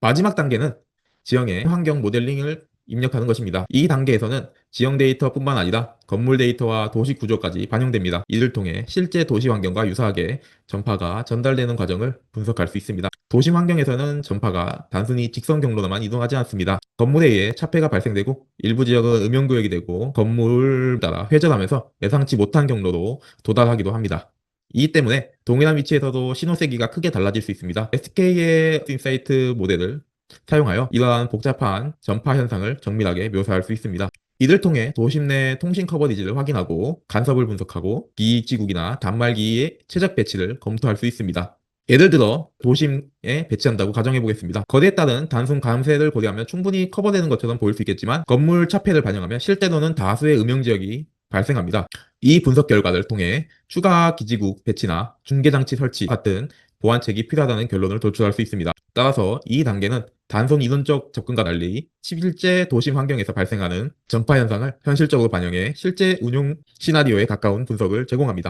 마지막 단계는 지형의 환경 모델링을 입력하는 것입니다. 이 단계에서는 지형 데이터뿐만 아니라 건물 데이터와 도시 구조까지 반영됩니다. 이를 통해 실제 도시 환경과 유사하게 전파가 전달되는 과정을 분석할 수 있습니다. 도심 환경에서는 전파가 단순히 직선 경로로만 이동하지 않습니다. 건물에 의해 차폐가 발생되고 일부 지역은 음용구역이 되고 건물 따라 회전하면서 예상치 못한 경로로 도달하기도 합니다. 이 때문에 동일한 위치에서도 신호 세기가 크게 달라질 수 있습니다. SK의 인사이트 모델을 사용하여 이러한 복잡한 전파 현상을 정밀하게 묘사할 수 있습니다. 이를 통해 도심 내 통신 커버리지를 확인하고 간섭을 분석하고 기지국이나 단말기의 최적 배치를 검토할 수 있습니다. 예를 들어 도심에 배치한다고 가정해 보겠습니다. 거대에 따른 단순 감쇄를 고려하면 충분히 커버되는 것처럼 보일 수 있겠지만 건물 차폐를 반영하면 실제로는 다수의 음영 지역이 발생합니다. 이 분석 결과를 통해 추가 기지국 배치나 중계장치 설치 같은 보완책이 필요하다는 결론을 도출할 수 있습니다. 따라서 이 단계는 단순 이론적 접근과 달리 실제 도심 환경에서 발생하는 전파 현상을 현실적으로 반영해 실제 운용 시나리오에 가까운 분석을 제공합니다.